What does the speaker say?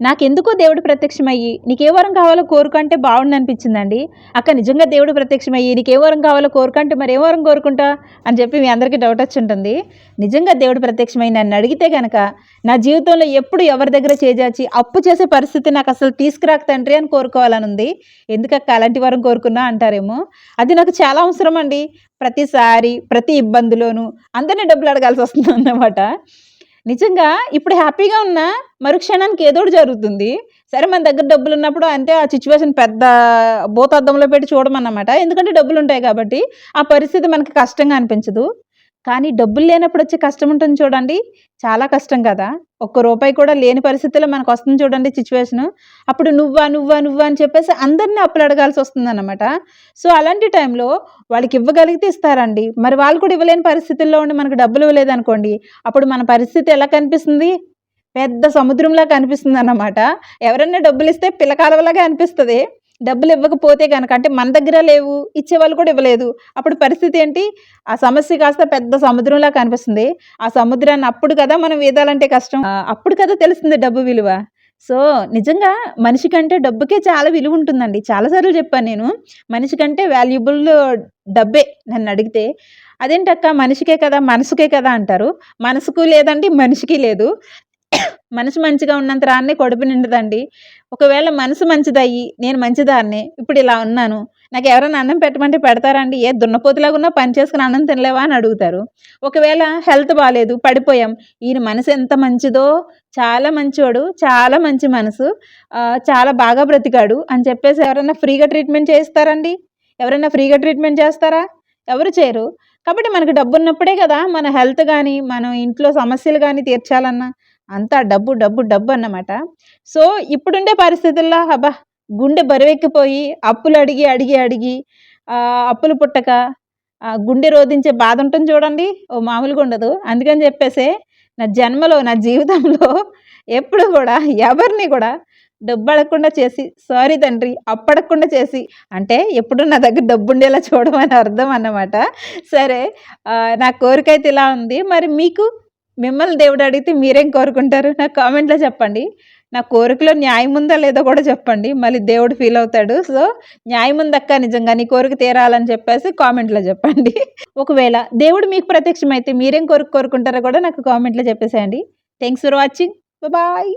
నాకెందుకో దేవుడు ప్రత్యక్షమయ్యి నీకే వరం కావాలో కోరుకుంటే బాగుండనిపించిందండి. అక్క నిజంగా దేవుడు ప్రత్యక్షమయ్యి నీకే వరం కావాలో కోరుకుంటే మరి ఏ వరం కోరుకుంటా? అని చెప్పి మీ అందరికీ డౌట్ వచ్చి ఉంటుంది నిజంగా దేవుడు ప్రత్యక్షమై నన్ను అడిగితే కనుక నా జీవితంలో ఎప్పుడు ఎవరి దగ్గర చేజాచి అప్పు చేసే పరిస్థితి నాకు అసలు తీసుకురాక తండ్రి అని కోరుకోవాలని ఉంది ఎందుకక్క అలాంటి వరం కోరుకున్నా అంటారేమో? అది నాకు చాలా అవసరం అండి ప్రతిసారి ప్రతి ఇబ్బందిలోనూ అందరినీ డబ్బులు అడగాల్సి వస్తుంది అన్నమాట నిజంగా ఇప్పుడు హ్యాపీగా ఉన్నా మరుక్షణానికి ఏదో ఒకటి జరుగుతుంది. సరే మన దగ్గర డబ్బులు ఉన్నప్పుడు అంతే ఆ సిచ్యువేషన్ పెద్ద భూతద్దంలో పెట్టి చూడమన్నమాట. ఎందుకంటే డబ్బులు ఉంటాయి కాబట్టి ఆ పరిస్థితి మనకి కష్టంగా అనిపించదు. కానీ డబ్బులు లేనప్పుడు వచ్చే కష్టం ఉంటుంది చూడండి. చాలా కష్టం కదా. ఒక్క రూపాయి కూడా లేని పరిస్థితిలో మనకు వస్తుంది చూడండి సిచ్యువేషను. అప్పుడు నువ్వా నువ్వా నువ్వా అని చెప్పేసి అందరినీ అప్పులు అడగాల్సి వస్తుంది అనమాట సో అలాంటి టైంలో వాళ్ళకి ఇవ్వగలిగితే ఇస్తారండి. మరి వాళ్ళు కూడా ఇవ్వలేని పరిస్థితుల్లో ఉండి మనకు డబ్బులు ఇవ్వలేదనుకోండి. అప్పుడు మన పరిస్థితి ఎలా కనిపిస్తుంది? పెద్ద సముద్రంలా కనిపిస్తుంది అన్నమాట ఎవరైనా డబ్బులు ఇస్తే పిల్లకాలవలాగా అనిపిస్తుంది. డబ్బులు ఇవ్వకపోతే కనుక అంటే మన దగ్గర లేవు ఇచ్చేవాళ్ళు కూడా ఇవ్వలేదు. అప్పుడు పరిస్థితి ఏంటి? ఆ సమస్య కాస్త పెద్ద సముద్రంలా కనిపిస్తుంది. ఆ సముద్రాన్ని అప్పుడు కదా మనం వేదాలంటే కష్టం. అప్పుడు కదా తెలుస్తుంది డబ్బు విలువ. సో నిజంగా మనిషి కంటే డబ్బుకే చాలా విలువ ఉంటుందండి. చాలాసార్లు చెప్పాను నేను. మనిషి కంటే వాల్యుబుల్ డబ్బే నన్ను అడిగితే. అదేంటక్క? మనిషికే కదా మనసుకే కదా అంటారు. మనసుకు లేదండి మనిషికి లేదు. మనసు మంచిగా ఉన్నంత రాన్నే కడుపు నిండదండి. ఒకవేళ మనసు మంచిదయ్యి నేను మంచిదాన్నే ఇప్పుడు ఇలా ఉన్నాను నాకు ఎవరైనా అన్నం పెట్టమంటే పెడతారండి ఏ దున్నపోతులాగా ఉన్నా పని చేసుకుని అన్నం తినలేవా అని అడుగుతారు. ఒకవేళ హెల్త్ బాగాలేదు పడిపోయాం ఈయన మనసు ఎంత మంచిదో చాలా మంచోడు చాలా మంచి మనసు చాలా బాగా బ్రతికాడు అని చెప్పేసి ఎవరైనా ఫ్రీగా ట్రీట్మెంట్ చేస్తారండి ఎవరైనా ఫ్రీగా ట్రీట్మెంట్ చేస్తారా? ఎవరు చేయరు. కాబట్టి మనకు డబ్బు ఉన్నప్పుడే కదా మన హెల్త్ కానీ మన ఇంట్లో సమస్యలు కానీ తీర్చాలన్నా అంతా డబ్బు డబ్బు డబ్బు అన్నమాట. సో ఇప్పుడుండే పరిస్థితుల్లో అబ్బా గుండె బరువెక్కిపోయి అప్పులు అడిగి అడిగి అడిగి అప్పులు పుట్టక గుండె రోధించే బాధ ఉంటుంది చూడండి. ఓ మామూలుగా ఉండదు. అందుకని చెప్పేసే నా జన్మలో నా జీవితంలో ఎప్పుడు కూడా ఎవరిని కూడా డబ్బు అడగకుండా చేసి సారీ తండ్రి అప్పడకుండా చేసి అంటే ఎప్పుడు నా దగ్గర డబ్బు ఉండేలా చూడమని అర్థం అన్నమాట. సరే నా కోరిక అయితే ఇలా ఉంది. మరి మీకు మిమ్మల్ని దేవుడు అడిగితే మీరేం కోరుకుంటారు? నాకు కామెంట్లో చెప్పండి. నా కోరికలో న్యాయం ఉందా లేదో కూడా చెప్పండి. మళ్ళీ దేవుడు ఫీల్ అవుతాడు. సో న్యాయం ఉందక్క నిజంగా నీ కోరిక తీరాలని చెప్పేసి కామెంట్లో చెప్పండి. ఒకవేళ దేవుడు మీకు ప్రత్యక్షమైతే మీరేం కోరిక కోరుకుంటారో కూడా నాకు కామెంట్లో చెప్పేసేయండి. Thanks for watching bye